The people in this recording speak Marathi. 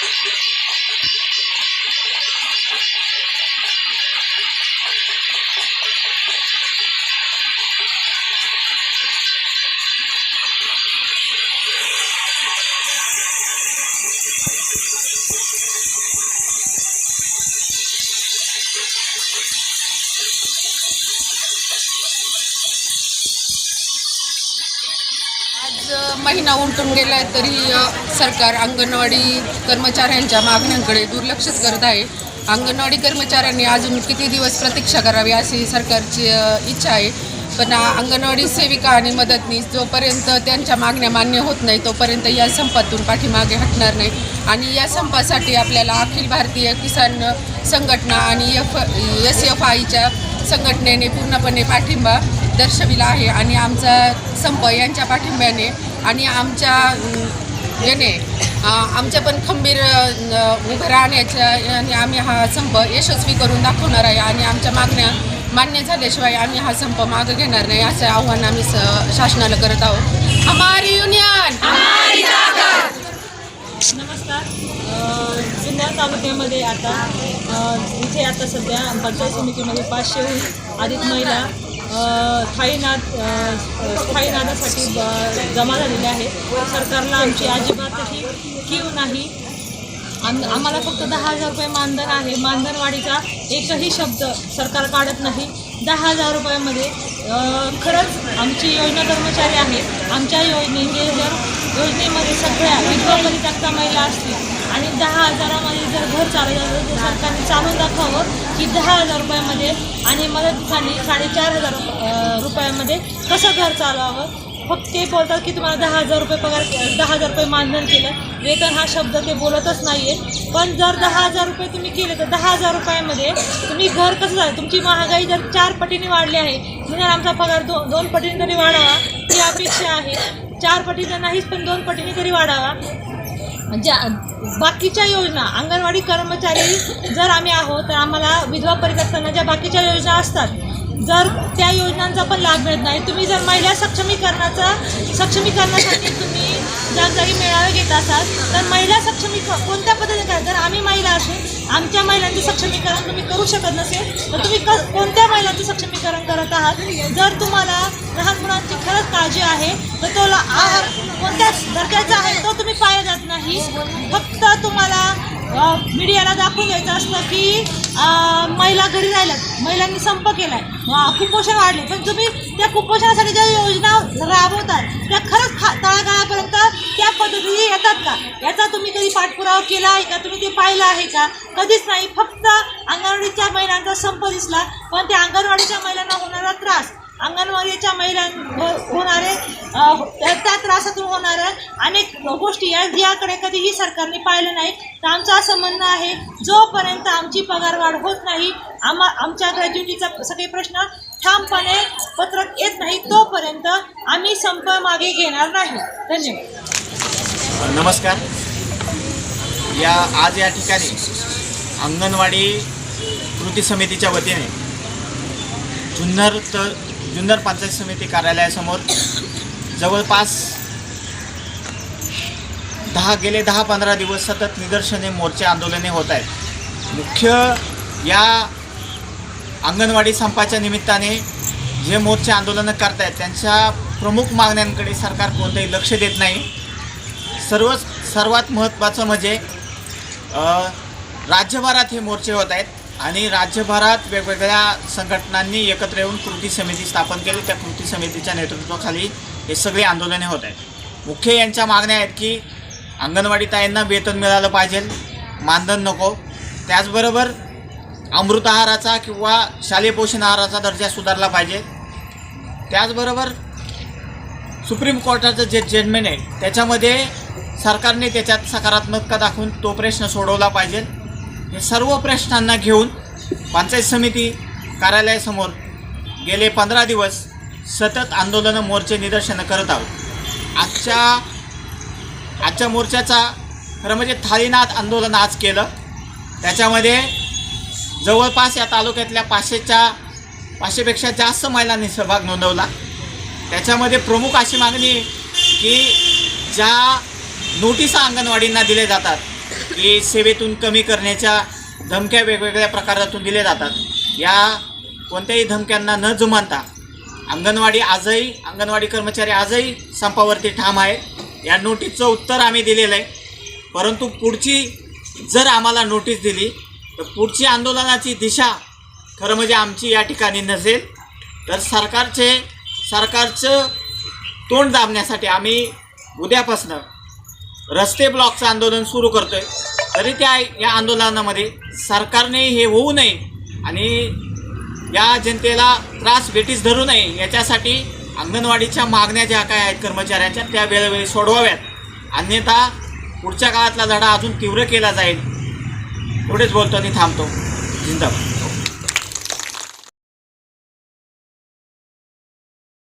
Thank you. आज महिना उलटून गेलाय तरी सरकार अंगणवाडी कर्मचाऱ्यांच्या मागण्यांकडे दुर्लक्षच करत आहे. अंगणवाडी कर्मचाऱ्यांनी अजून किती दिवस प्रतीक्षा करावी अशी सरकारची इच्छा आहे. पण अंगणवाडी सेविका आणि मदतनीस जोपर्यंत त्यांच्या मागण्या मान्य होत नाही तोपर्यंत या संपातून पाठीमागे हटणार नाही. आणि या संपासाठी आपल्याला अखिल भारतीय किसान संघटना आणि एफ एस एफ आयच्या संघटनेने पूर्णपणे पाठिंबा दर्शविला आहे आणि आमचा संप यांच्या पाठिंब्याने आणि आमच्या याने आमच्या पण खंबीर उभं राहण्याच्या आणि आम्ही हा संप यशस्वी करून दाखवणार आहे आणि आमच्या मागण्या मान्य झाल्याशिवाय आम्ही हा संप मागं घेणार नाही असं आव्हान आम्ही स शासनाला करत आहोत. हमारी युनियन! नमस्कार. जुन्नर तालुक्यामध्ये आता इथे आता सध्या पंचायत समितीमध्ये पाचशेहून अधिक महिला स्थायीनाद अ, स्थायीनादासाठी जमा झालेले आहेत सरकारला आमची अजिबातही कीव नाही. आम आम्हाला फक्त दहा हजार रुपये मानधन आहे. मानधनवाढीचा एकही शब्द सरकार काढत नाही. दहा हजार रुपयामध्ये खरंच आमची योजना कर्मचारी आहेत आमच्या योजने जर योजनेमध्ये सगळ्या विधवा परित्यक्ता महिला असतील आणि दहा हजारामध्ये जर घर चालत असेल तर सरकारने चालून दाखवावं की दहा हजार रुपयामध्ये आणि मदतीसाठी साडेचार हजार रुपयामध्ये कसं घर चालवावं? फक्त ते बोलतात की तुम्हाला दहा हजार रुपये पगार दहा हजार रुपये मानधन केलं. वेतन हा शब्द ते बोलतच नाही आहे पण जर दहा हजार रुपये तुम्ही केले तर दहा हजार रुपयामध्ये तुम्ही घर कसं झालं तुमची महागाई जर चार पटीने वाढली आहे म्हणून आमचा पगार दो दोन पटीने तरी वाढावा ही अपेक्षा आहे. चार पटीने नाहीच पण दोन पटीने तरी वाढावा. म्हणजे ज्या बाकीच्या योजना अंगणवाडी कर्मचारी जर आम्ही आहोत तर आम्हाला विधवा परित्यक्तांना ज्या बाकीच्या योजना असतात. जर त्या योजनांचा पण लाभ मिळत नाही तुम्ही जर महिला सक्षमीकरणाचा सक्षमीकरणासाठी तुम्ही जागजागी मेळावे घेत असाल तर महिला सक्षमी कोणत्या पद्धतीने करा जर आम्ही महिला असू आमच्या महिलांचं सक्षमीकरण तुम्ही करू शकत नसेल तर तुम्ही क कोणत्या महिलांचं सक्षमीकरण करत आहात? जर तुम्हाला लहान मुलांची खरंच काळजी आहे तर तो आहार कोणत्या दर्जाचा आहे तो तुम्ही पाहिला जात नाही. फक्त तुम्हाला मीडियाला दाखवून द्यायचं असतं की महिला घरी राहिल्यात महिलांनी संप केला आहे कुपोषण वाढले. पण तुम्ही त्या कुपोषणासाठी ज्या योजना राबवतात त्या खरंच खा तळागाळापर्यंत याचा तुम्ही कधी पाठपुरावा केला आहे का? तुम्ही ते पाहिलं आहे का? कधीच नाही. फक्त अंगणवाडीच्या महिलांचा संप दिसला पण त्या अंगणवाडीच्या महिलांना होणारा त्रास अंगणवाडीच्या महिलां हो, होणारे त्या त्रासातून होणाऱ्या अनेक गोष्टी या याकडे कधीही सरकारने पाहिलं नाही. तर आमचं असं म्हणणं आहे जोपर्यंत आमची पगारवाढ होत नाही आम्हा आमच्या ग्रॅज्युटीचा सगळे प्रश्न ठामपणे पत्रक येत नाही तोपर्यंत आम्ही संप मागे घेणार नाही. धन्यवाद. नमस्कार. या आज या ठिकाणी अंगणवाडी कृती समितीच्या वतीने जुन्नर तर जुन्नर पंचायत समिती कार्यालयासमोर जवळपास दहा गेले दहा पंधरा दिवस सतत निदर्शने मोर्चे आंदोलने होत आहेत. मुख्य या अंगणवाडी संपाच्या निमित्ताने जे मोर्चे आंदोलनं करत आहेत त्यांच्या प्रमुख मागण्यांकडे सरकार कोणतंही लक्ष देत नाही. सर्व सर्वात महत्त्वाचं म्हणजे राज्यभरात हे मोर्चे होत आहेत आणि राज्यभरात वेगवेगळ्या संघटनांनी एकत्र येऊन कृती समिती स्थापन केली. त्या कृती समितीच्या नेतृत्वाखाली हे सगळे आंदोलने होत आहेत. मुख्य यांच्या मागण्या आहेत की अंगणवाडी ताईंना वेतन मिळालं पाहिजे मानधन नको. त्याचबरोबर अमृत आहाराचा किंवा शालेय पोषण आहाराचा दर्जा सुधारला पाहिजे. त्याचबरोबर सुप्रीम कोर्टाचं जे जजमेंट आहे त्याच्यामध्ये सरकारने त्याच्यात सकारात्मकता दाखवून तो प्रश्न सोडवला पाहिजे. हे सर्व प्रश्नांना घेऊन पंचायत समिती कार्यालयासमोर गेले पंधरा दिवस सतत आंदोलनं मोर्चे निदर्शनं करत आहोत. आजच्या आजच्या मोर्चाचा खरं म्हणजे थाळीनाथ आंदोलन आज केलं. त्याच्यामध्ये जवळपास या तालुक्यातल्या पाचशेच्या पाचशेपेक्षा जास्त महिलांनी सहभाग नोंदवला. त्याच्यामध्ये प्रमुख अशी मागणी आहे की ज्या नोटिसा अंगणवाडींना दिल्या जातात की सेवेतून कमी करण्याच्या धमक्या वेगवेगळ्या प्रकारातून दिल्या जातात. या कोणत्याही धमक्यांना न जुमानता अंगणवाडी आजही अंगणवाडी कर्मचारी आजही संपावरती ठाम आहे. या नोटीसचं उत्तर आम्ही दिलेलं आहे. परंतु पुढची जर आम्हाला नोटीस दिली तर पुढची आंदोलनाची दिशा खरं म्हणजे आमची या ठिकाणी नसेल. तर सरकारचे सरकारचं तोंड दाबण्यासाठी आम्ही उद्यापासनं रस्ते ब्लॉकचं आंदोलन सुरू करतोय. तरी त्या या आंदोलनामध्ये सरकारने हे होऊ नये आणि या जनतेला त्रास बेटीस धरू नये याच्यासाठी अंगणवाडीच्या मागण्या ज्या काय आहेत कर्मचाऱ्यांच्या त्या वेळोवेळी सोडवाव्यात. अन्यथा पुढच्या काळातला लढा अजून तीव्र केला जाईल. एवढेच बोलतो आणि थांबतो. जिंदाबाद.